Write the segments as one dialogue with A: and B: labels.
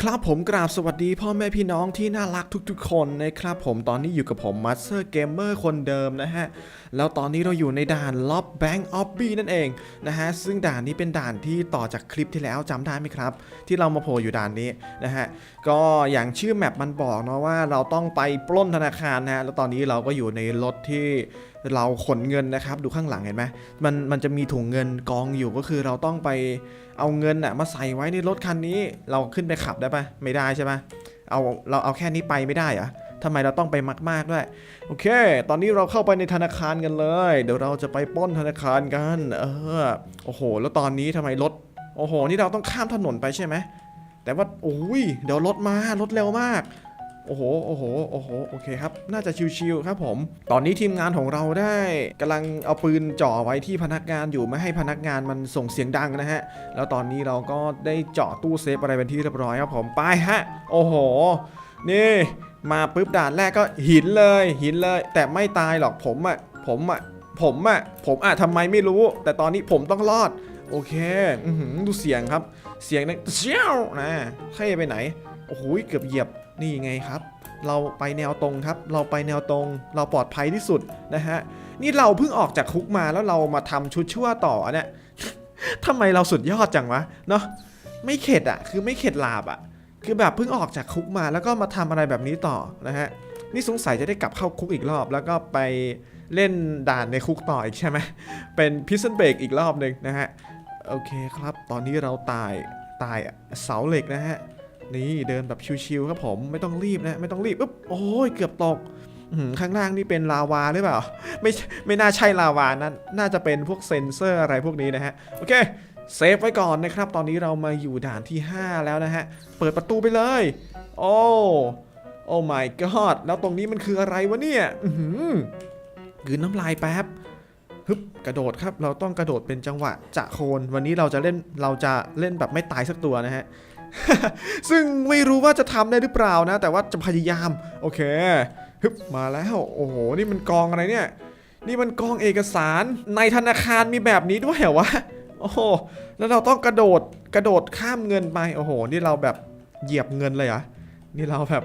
A: ครับผมกราบสวัสดีพ่อแม่พี่น้องที่น่ารักทุกๆ คนนะครับผมตอนนี้อยู่กับผมมัสเตอร์เกมเมอร์คนเดิมนะฮะ แล้วตอนนี้เราอยู่ในด่านล็อบแบงก์ออฟบี้นั่นเองนะฮะ ซึ่งด่านนี้เป็นด่านที่ต่อจากคลิปที่แล้วจำได้ไหมครับ ที่เรามาโผล่อยู่ด่านนี้นะฮะ ก็อย่างชื่อแมปมันบอกเนาะว่าเราต้องไปปล้นธนาคารนะฮะแล้วตอนนี้เราก็อยู่ในรถที่เราขนเงินนะครับ ดูข้างหลังเห็นไหมมันมันจะมีถุงเงินกองอยู่ก็คือเราต้องไป เอาเงินอะมาใส่ไว้ในรถคันนี้ เราขึ้นไปขับได้ปะไม่ได้ใช่ปะเอาเราเอาแค่นี้ไปไม่ได้อะทำไมเราต้องไปมากๆด้วย โอเค ตอนนี้เราเข้าไปในธนาคารกันเลย เดี๋ยวเราจะไปป้นธนาคารกัน เออ โอ้โห แล้วตอนนี้ทำไมรถ โอ้โห นี่เราต้องข้ามถนนไปใช่ไหม แต่ว่า โอ้ย เดี๋ยวรถมา รถเร็วมาก อ้โห โอ้โห โอ้โห โอเคครับ น่าจะชิวๆครับผม ตอนนี้ทีมงานของเราได้กำลังเอาปืนจ่อไว้ที่พนักงานอยู่ไม่ให้พนักงานมันส่งเสียงดังนะฮะ แล้วตอนนี้เราก็ได้เจาะตู้เซฟอะไรเป็นที่เรียบร้อยครับผม ไปฮะ โอ้โห นี่มาปุ๊บด่านแรกก็หินเลย หินเลย แต่ไม่ตายหรอกผมอะผมอะผมอะผมอะทำไมไม่รู้ แต่ตอนนี้ผมต้องรอด โอเคอือหือดูเสียงครับ เสียงนะเชี่ยวนะเท่ไปไหน โอ้โห เกือบเหยียบ นี่ไงครับ เราไปแนวตรงครับ เราไปแนวตรง เราปลอดภัยที่สุดนะฮะ นี่เราเพิ่งออกจากคุกมาแล้วเรามาทำชุดชั่วต่อเนี่ยทำไมเราสุดยอดจังวะ เนาะไม่เข็ดอะคือไม่เข็ดลาบอะคือแบบเพิ่งออกจากคุกมาแล้วก็มาทำอะไรแบบนี้ต่อนะฮะ นี่สงสัยจะได้กลับเข้าคุกอีกรอบ แล้วก็ไปเล่นด่านในคุกต่ออีกใช่ไหม เป็นพิซซันเบรกอีกรอบหนึ่งนะฮะ โอเคครับ ตอนนี้เราตายตายเสาเหล็กนะฮะ นี่เดินแบบชิวๆครับผมไม่ต้องรีบนะ ไม่ต้องรีบปุ๊บโอ้ยเกือบตกข้างล่างนี่เป็นลาวาหรือเปล่า ไม่ไม่น่าใช่ลาวานะน่าจะเป็นพวกเซนเซอร์อะไรพวกนี้นะฮะ โอเคเซฟไว้ก่อนนะครับ ตอนนี้เรามาอยู่ด่านที่ 5 แล้วนะฮะ เปิดประตูไปเลย โอ้โอ้ my god แล้วตรงนี้มันคืออะไรวะเนี่ยอือหือกลืนน้ำลายแป๊บฮึบกระโดดครับ เราต้องกระโดดเป็นจังหวะจะโคน วันนี้เราจะเล่นเราจะเล่นแบบไม่ตายสักตัวนะฮะ ซึ่งไม่รู้ว่าจะทำได้หรือเปล่านะ แต่ว่าจะพยายาม โอเคฮึบมาแล้ว โอ้โห นี่มันกองอะไรเนี่ย นี่มันกองเอกสารในธนาคารมีแบบนี้ด้วยเหรอวะ โอ้โห แล้วเราต้องกระโดดกระโดดข้ามเงินไป โอ้โห นี่เราแบบเหยียบเงินเลยอะนี่เราแบบ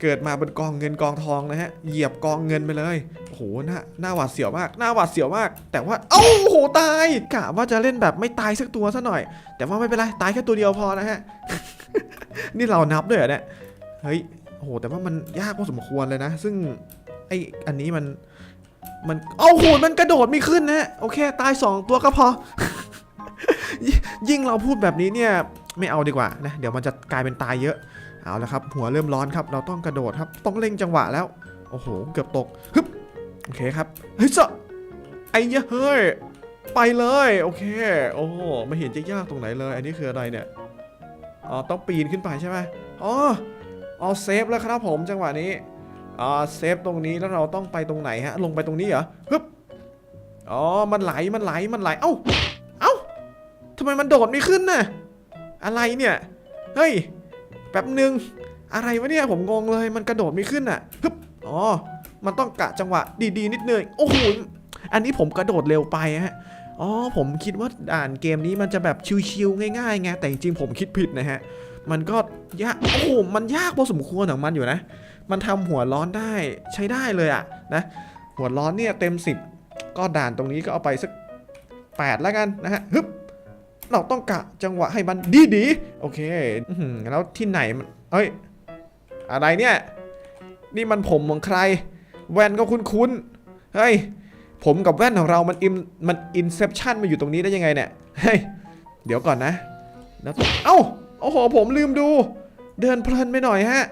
A: เกิดมาบนกองเงินกองทองนะฮะ เหยียบกองเงินไปเลย โอ้โห หน้าหน้าหวาดเสียวมาก หน้าหวาดเสียวมาก แต่ว่า เอ้าโอ้โห ตาย กะว่าจะเล่นแบบไม่ตายสักตัวซะหน่อย แต่ว่าไม่เป็นไร ตายแค่ตัวเดียวพอนะฮะ นี่เรานับด้วยเหรอเนี่ย เฮ้ย โอ้โห แต่ว่ามันยากพอสมควรเลยนะ ซึ่งไออันนี้มัน มัน เอาโหมันกระโดดไม่ขึ้นนะ โอเค ตาย2ตัวก็พอยิ่งยิ่งเราพูดแบบนี้เนี่ย ไม่เอาดีกว่านะ เดี๋ยวมันจะกลายเป็นตายเยอะ เอาละครับ หัวเริ่มร้อนครับ เราต้องกระโดดครับ ต้องเร่งจังหวะแล้ว โอ้โห เกือบตกฮึบโอเคครับ เฮ้ยจะไอ้เหี้ยเฮ้ย ไปเลย โอเค โอ้โหไม่เห็นจะยากตรงไหนเลย อันนี้คืออะไรเนี่ย อ๋อ ต้องปีนขึ้นไปใช่ไหมอ๋อ อ๋อ เซฟแล้วครับผมจังหวะนี้อ่าเซฟตรงนี้แล้วเราต้องไปตรงไหนฮะ ลงไปตรงนี้เหรอฮึบอ๋อ มันไหล มันไหล มันไหล เอ้า เอ้าทำไมมันโดดไม่ขึ้นน่ะ อะไรเนี่ย เฮ้ย แป๊บหนึ่งอะไรวะเนี่ยผมงงเลยมันกระโดดไม่ขึ้นอะฮึบอ๋อมันต้องกะจังหวะดีๆ นิดนึงโอ้โหอันนี้ผมกระโดดเร็วไปฮะอ๋อผมคิดว่าด่านเกมนี้มันจะแบบชิวๆง่ายๆไงแต่จริงๆผมคิดผิดนะฮะมันก็ยากโอ้โหมันยากพอสมควรของมันอยู่นะ มันทำหัวร้อนได้ใช้ได้เลยอะนะ หัวร้อนเนี่ยเต็ม 10 ก็ด่านตรงนี้ก็เอาไปสัก 8 แล้วกันนะฮะฮึบ เราต้องกะจังหวะให้มันดีๆโอเคแล้วที่ไหนมันเฮ้ย อะไรเนี่ย นี่มันผมของใคร แว่นก็คุ้นๆ เฮ้ย ผมกับแว่นของเรามันอินมันอินเซปชันมาอยู่ตรงนี้ได้ยังไงเนี่ย เฮ้ย เดี๋ยวก่อนนะ แล้วเอ้า โอ้โห ผมลืมดู เดินเพลินไปหน่อยฮะ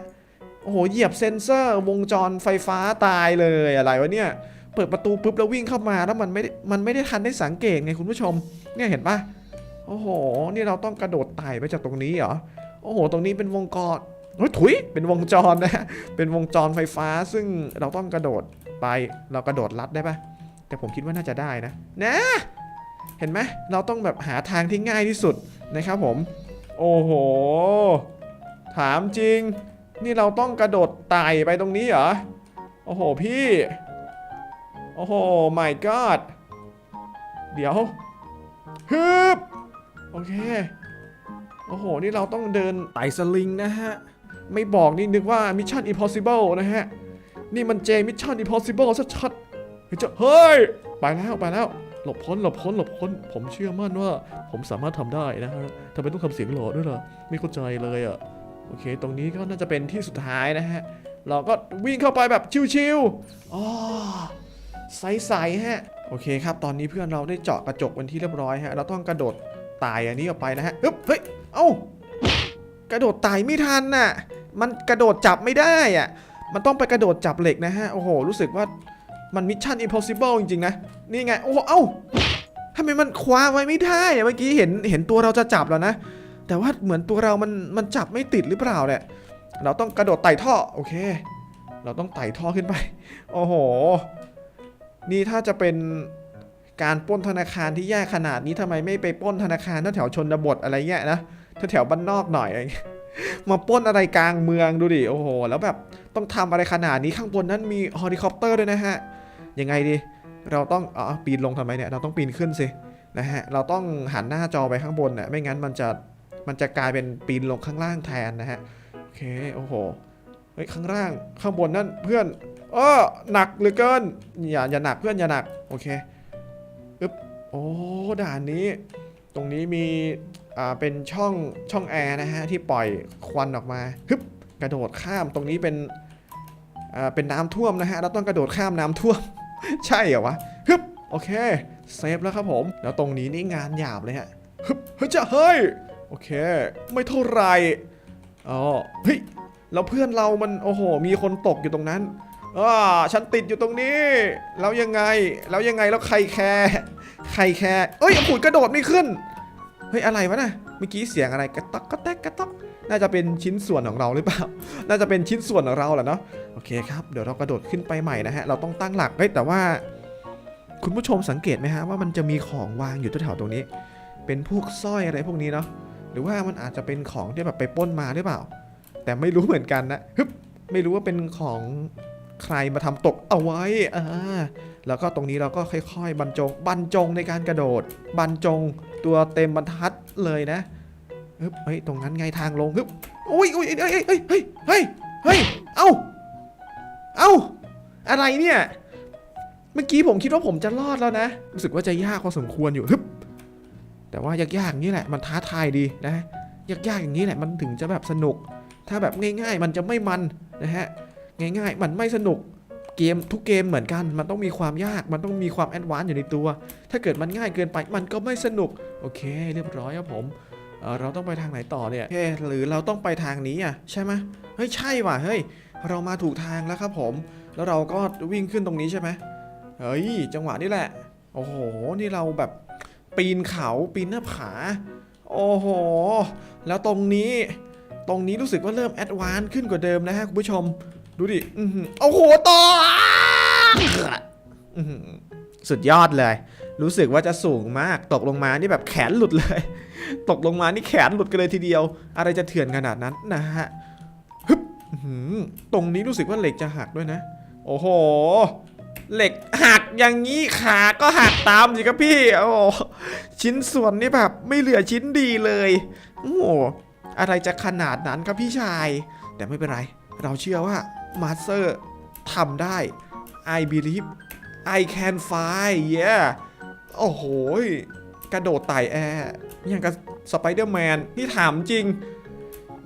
A: โอ้โห เหยียบเซนเซอร์วงจรไฟฟ้าตายเลยอะไรวะเนี่ย เปิดประตูปุ๊บแล้ววิ่งเข้ามาแล้วมันไม่ได้มันไม่ได้ทันได้สังเกตไงคุณผู้ชม เนี่ยเห็นปะ โอ้โห นี่เราต้องกระโดดไต่ไปจากตรงนี้เหรอ โอ้โห ตรงนี้เป็นวงกรเฮ้ยถุย เป็นวงจรนะฮะเป็นวงจรไฟฟ้า ซึ่งเราต้องกระโดดไป เรากระโดดลัดได้ปะแต่ผมคิดว่าน่าจะได้นะ นะ เห็นไหมเราต้องแบบหาทางที่ง่ายที่สุดนะครับผม โอ้โห ถามจริง นี่เราต้องกระโดดไต่ไปตรงนี้เหรอ โอ้โหพี่ โอ้โห my god เดี๋ยวฮึบ โอเค โอ้โห นี่เราต้องเดินไต่สลิงนะฮะ ไม่บอกนี่นึกว่า Mission Impossible นะฮะ นี่มันเจ Mission Impossible ชัดๆเฮ้ยเจ้าเฮ้ย ไปแล้วไปแล้ว หลบพ้นหลบพ้นหลบพ้น ผมเชื่อมั่นว่าผมสามารถทำได้นะฮะทำไมต้องทำเสียงหล่อด้วยล่ะ ไม่เข้าใจเลยอะ่ะ โอเค ตรงนี้ก็น่าจะเป็นที่สุดท้ายนะฮะ เราก็วิ่งเข้าไปแบบชิวๆอ๋อใสๆฮะ โอเคครับ ตอนนี้เพื่อนเราได้เจาะกระจกเป็นที่เรียบร้อยฮะ เราต้องกระโดด ตายอันนี้ออกไปนะฮะเฮ้ย เอ้ากระโดดไต่ไม่ทันน่ะ มันกระโดดจับไม่ได้อะ มันต้องไปกระโดดจับเหล็กนะฮะ โอ้โห รู้สึกว่ามันมิชชั่นอิมพอสิเบิลจริงๆนะ นี่ไง โอ้โห เอ้าทำไมมันคว้าไว้ไม่ได้อะเมื่อกี้เห็นเห็นตัวเราจะจับแล้วนะ แต่ว่าเหมือนตัวเรามันมันจับไม่ติดหรือเปล่าเนี่ย เราต้องกระโดดไต่ท่อ โอเค เราต้องไต่ท่อขึ้นไป โอ้โห นี่ถ้าจะเป็น การป้นธนาคารที่แย่ขนาดนี้ทำไมไม่ไปป้นธนาคารแถวชนบทอะไรเงี้ยนะแถวบ้านนอกหน่อยอะไรเงี้ยมาป้นอะไรกลางเมืองดูดิโอ้โห แล้วแบบต้องทำอะไรขนาดนี้ข้างบนนั้นมีเฮลิคอปเตอร์ด้วยนะฮะยังไงดีเราต้องอ๋อปีนลงทำไมเนี่ยเราต้องปีนขึ้นสินะฮะเราต้องหันหน้าจอไปข้างบนน่ะไม่งั้นมันจะมันจะกลายเป็นปีนลงข้างล่างแทนนะฮะโอเคโอ้โหเฮ้ยข้างล่างข้างบนนั่นเพื่อนเออหนักเหลือเกินอย่าอย่าหนักเพื่อนอย่าหนักโอเค โอ้ด่านนี้ ตรงนี้มีอ่าเป็นช่องช่องแอร์นะฮะที่ปล่อยควันออกมาฮึบกระโดดข้ามตรงนี้เป็นอ่าเป็นน้ำท่วมนะฮะเราต้องกระโดดข้ามน้ำท่วม ใช่เหรอวะฮึบโอเคเซฟแล้วครับผม แล้วตรงนี้นี่งานหยาบเลยฮะฮึบเฮ้ยจะเฮ้ยโอเค ไม่เท่าไหรอ๋อเฮ้ยแล้วเพื่อนเรามันโอ้โห มีคนตกอยู่ตรงนั้นอ่าฉันติดอยู่ตรงนี้ แล้วยังไง แล้วยังไงแล้วใครแคร์ ใครแคร์เอ้ยโอ้โหกระโดดไม่ขึ้น เฮ้ยอะไรวะน่ะเมื่อกี้เสียงอะไรกระตอกกระแตกกระตอกน่าจะเป็นชิ้นส่วนของเราหรือเปล่า น่าจะเป็นชิ้นส่วนของเราแหละเนาะ โอเคครับ เดี๋ยวเรากระโดดขึ้นไปใหม่นะฮะ เราต้องตั้งหลักเฮ้ยแต่ว่า คุณผู้ชมสังเกตไหมฮะว่ามันจะมีของวางอยู่แถวๆตรงนี้ เป็นพวกสร้อยอะไรพวกนี้เนาะ หรือว่ามันอาจจะเป็นของที่แบบไปป้นมาหรือเปล่า แต่ไม่รู้เหมือนกันนะ ฮึบ ไม่รู้ว่าเป็นของใครมาทำตกเอาไว้ อ่า แล้วก็ตรงนี้เราก็ค่อยๆ บรรจงบรรจงในการกระโดด บรรจงตัวเต็มบรรทัดเลยนะฮึบเฮ้ยตรงนั้นไงทางลงฮึบอุ้ยอุ้ยเฮ้ยเฮ้ยเฮ้ยเฮ้ยเฮ้ยเอ้าเอ้าอะไรเนี่ยเมื่อกี้ผมคิดว่าผมจะรอดแล้วนะ รู้สึกว่าจะยากพอสมควรอยู่ฮึบแต่ว่ายากๆอย่างนี้แหละมันท้าทายดีนะยากๆอย่างนี้แหละมันถึงจะแบบสนุก ถ้าแบบง่าย ๆ มันจะไม่มันนะฮะง่ายๆ มันไม่สนุก เกมทุกเกมเหมือนกัน มันต้องมีความยาก มันต้องมีความแอดวานซ์อยู่ในตัว ถ้าเกิดมันง่ายเกินไป มันก็ไม่สนุก โอเค เรียบร้อยครับผมเเราต้องไปทางไหนต่อเนี่ยเฮ้หรือเราต้องไปทางนี้อะใช่ไหมเฮ้ย ใช่ว่ะ เฮ้ย เรามาถูกทางแล้วครับผม แล้วเราก็วิ่งขึ้นตรงนี้ใช่ไหมเฮ้ย จังหวะนี้แหละ โอ้โห นี่เราแบบปีนเขา ปีนหน้าผา โอ้โห แล้วตรงนี้ ตรงนี้รู้สึกว่าเริ่มแอดวานซ์ขึ้นกว่าเดิมนะฮะคุณผู้ชม ดูดิอื้อหือโอ้โหต่ออื้อหือสุดยอดเลย รู้สึกว่าจะสูงมาก ตกลงมานี่แบบแขนหลุดเลย ตกลงมานี่แขนหลุดกันเลยทีเดียว อะไรจะเถื่อนขนาดนั้นนะฮะฮึบอื้อหือตรงนี้รู้สึกว่าเหล็กจะหักด้วยนะ โอ้โห เหล็กหักอย่างนี้ขาก็หักตามสิครับพี่ โอ้โหชิ้นส่วนนี่แบบไม่เหลือชิ้นดีเลย โอ้โหอะไรจะขนาดนั้นครับพี่ชาย แต่ไม่เป็นไร เราเชื่อว่า มาสเตอร์ทำได้ I believe I can fly yeah โอ้โห กระโดดไต่แอร์อย่างกับสไปเดอร์แมนนี่ถามจริง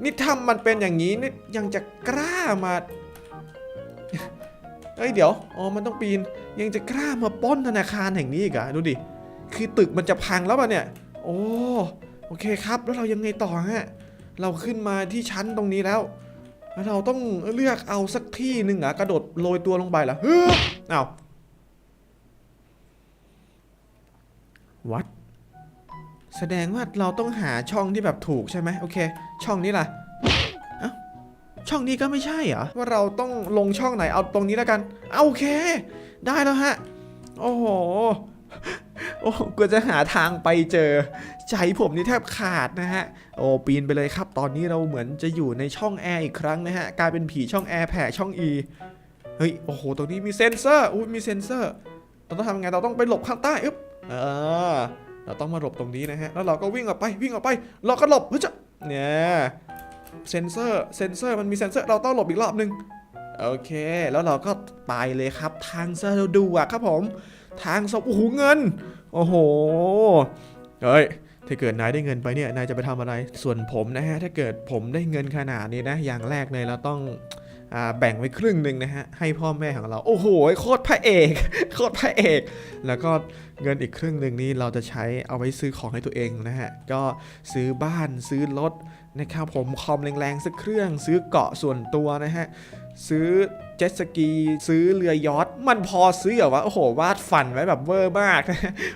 A: นี่ทำมันเป็นอย่างนี้นี่ยังจะกล้ามาเอ้ยเดี๋ยว อ๋อ มันต้องปีน ยังจะกล้ามาป้นธนาคารแห่งนี้อีกอะดูดิ คือตึกมันจะพังแล้วป่ะเนี่ย โอ้ โอเคครับ แล้วเรายังไงต่อฮะ เราขึ้นมาที่ชั้นตรงนี้แล้ว แล้วเราต้องเลือกเอาสักที่หนึ่งอะกระโดดโรยตัวลงไปเหรอฮึบเอาวัดแสดงว่าเราต้องหาช่องที่แบบถูกใช่ไหมโอเค ช่องนี้ล่ะเอ้าช่องนี้ก็ไม่ใช่เหรอว่าเราต้องลงช่องไหนเอาตรงนี้แล้วกัน เอาโอเค ได้แล้วฮะ โอ้โห อ้กว่าจะหาทางไปเจอ ใจผมนี่แทบขาดนะฮะ โอ้ปีนไปเลยครับ ตอนนี้เราเหมือนจะอยู่ในช่องแอร์อีกครั้งนะฮะ กลายเป็นผีช่องแอร์แผ่ช่อง E เฮ้ย โอ้โห ตรงนี้มีเซนเซอร์อุ้ยมีเซนเซอร์เราต้องทำไง เราต้องไปหลบข้างใต้อึ๊บเออเราต้องมาหลบตรงนี้นะฮะ แล้วเราก็วิ่งออกไป วิ่งออกไป เราก็หลบ เฮ้ยจะเนี่ย เซนเซอร์ เซนเซอร์ มันมีเซนเซอร์ เราต้องหลบอีกรอบนึง โอเค แล้วเราก็ไปเลยครับ ทางสะดวกครับผม ทางสะโอ้โหเงิน โอ้โห เฮ้ย ถ้าเกิดนายได้เงินไปเนี่ย นายจะไปทำอะไร ส่วนผมนะฮะ ถ้าเกิดผมได้เงินขนาดนี้นะ อย่างแรกเลยเราต้องอแบ่งไว้ครึ่งหนึ่งนะฮะ ให้พ่อแม่ของเรา โอ้โห โคตรพระเอก โคตรพระเอก แล้วก็เงินอีกครึ่งหนึ่งนี้เราจะใช้เอาไว้ซื้อของให้ตัวเองนะฮะ ก็ซื้อบ้านซื้อรถนะครับผมคอมแรงๆสักเครื่องซื้อเกาะส่วนตัวนะฮะ ซื้อเจ็ตสกีซื้อเรือยอทมันพอซื้อเหรอวะ โอ้โห วาดฝันไว้แบบเวอร์มาก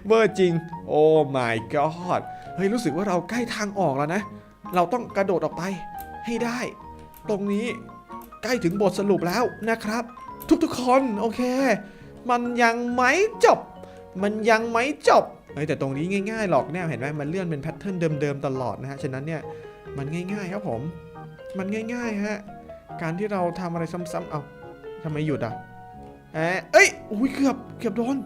A: เวอร์จริง โอ้ my god เฮ้ย รู้สึกว่าเราใกล้ทางออกแล้วนะ เราต้องกระโดดออกไปให้ได้ ตรงนี้ใกล้ถึงบทสรุปแล้วนะครับ ทุกๆคนโอเค มันยังไม่จบ มันยังไม่จบเฮ้ยแต่ตรงนี้ง่ายๆหรอกเนี่เห็นไหมมันเลื่อนเป็นแพทเทิร์นเดิมๆตลอดนะฮะฉะนั้นเนี่ยมันง่ายๆครับผม มันง่ายๆฮะ การที่เราทำอะไรซ้ำๆเอาทำไมหยุดอะแอะเอ้ยอุ้ยเกือบเกือบโดน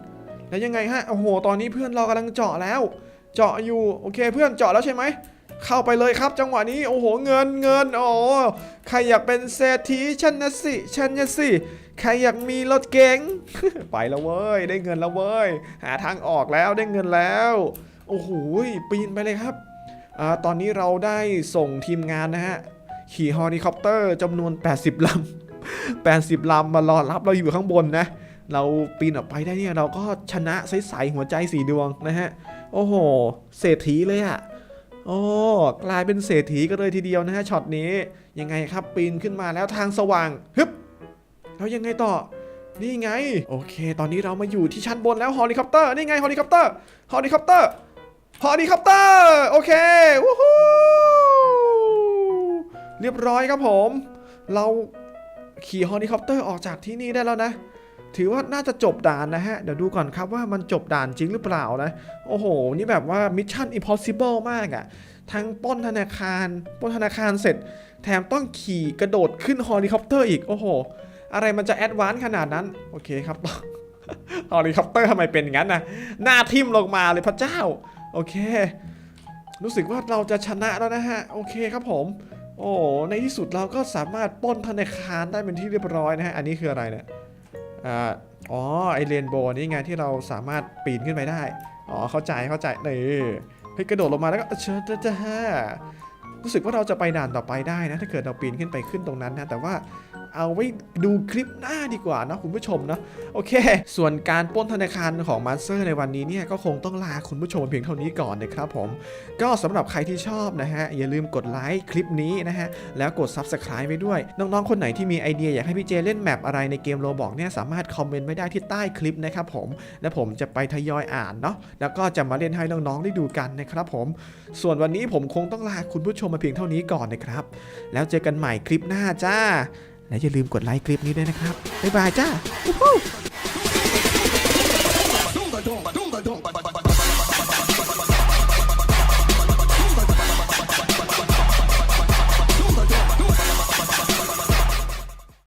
A: แล้วยังไงฮะโอ้โหตอนนี้เพื่อนเรากำลังเจาะแล้ว เจาะอยู่โอเคเพื่อนเจาะแล้วใช่ไหมเข้าไปเลยครับ จังหวะนี้โอ้โหเงินเงินโอ้ใครอยากเป็นเศรษฐีฉันนะสิฉันนะสิใครอยากมีรถเก๋งไปแล้วเว้ยได้เงินแล้วเว้ยหาทางออกแล้วได้เงินแล้วโอ้โหปีนไปเลยครับอ่าตอนนี้เราได้ส่งทีมงานนะฮะ ขี่เฮลิคอปเตอร์จำนวน 80ลำ80ลำมารอรับเราอยู่ข้างบนนะ เราปีนออกไปได้เนี่ยเราก็ชนะใสๆหัวใจสีดวงนะฮะ โอ้โห เศรษฐีเลยอะโอ้กลายเป็นเศรษฐีกันเลยทีเดียวนะฮะช็อตนี้ยังไงครับปีนขึ้นมาแล้วทางสว่างฮึบแล้วยังไงต่อนี่ไง โอเค ตอนนี้เรามาอยู่ที่ชั้นบนแล้วเฮลิคอปเตอร์นี่ไงเฮลิคอปเตอร์เฮลิคอปเตอร์เฮลิคอปเตอร์โอเควู้ฮู้ เรียบร้อยครับผม เราขี่เฮลิคอปเตอร์ออกจากที่นี่ได้แล้วนะ ถือว่าน่าจะจบด่านนะฮะ เดี๋ยวดูก่อนครับว่ามันจบด่านจริงหรือเปล่านะ โอ้โห นี่แบบว่ามิชชั่นอิ p พอสิเบิลมากอะ่ะ ทั้งป้นธนาคารป้นธนาคารเสร็จ แถมต้องขี่กระโดดขึ้นเฮลิคอปเตอร์อีก โอ้โห อะไรมันจะแอดวานซ์ขนาดนั้น โอเคครับเฮลิคอปเตอร์ทำไมเป็นอย่างนั้นนะหน้าทิ่มลงมาเลยพระเจ้า โอเค รู้สึกว่าเราจะชนะแล้วนะฮะ โอเคครับผม โอ้ในที่สุดเราก็สามารถป้นธนาคารได้เป็นที่เรียบร้อยนะฮะ อันนี้คืออะไรเนี่ยอ๋อ ไอเรนโบว์นี่ไงที่เราสามารถปีนขึ้นไปได้ อ๋อ เข้าใจ เข้าใจนี่เฮ้ยกระโดดลงมาแล้วก็เชิญจ้าจ้ารู้สึกว่าเราจะไปด่านต่อไปได้นะ ถ้าเกิดเราปีนขึ้นไปขึ้นตรงนั้นนะ แต่ว่า เอาไว้ดูคลิปหน้าดีกว่านะคุณผู้ชมเนาะโอเค ส่วนการป้นธนาคารของมาสเตอร์ในวันนี้เนี่ยก็คงต้องลาคุณผู้ชมเพียงเท่านี้ก่อนนะครับผม ก็สำหรับใครที่ชอบนะฮะ อย่าลืมกดไลค์คลิปนี้นะฮะ แล้วกด Subscribe ไว้ด้วย น้องๆ คนไหนที่มีไอเดียอยากให้พี่เจเล่นแมปอะไรในเกมโรบอกเนี่ยสามารถคอมเมนต์ไว้ได้ที่ใต้คลิปนะครับผม และผมจะไปทยอยอ่านเนาะแล้วก็จะมาเล่นให้น้องๆได้ดูกันนะครับผม ส่วนวันนี้ผมคงต้องลาคุณผู้ชมมาเพียงเท่านี้ก่อนนะครับ แล้วเจอกันใหม่คลิปหน้าจ้า และอย่าลืมกดไลค์คลิปนี้ด้วยนะครับ บ๊ายบายจ้า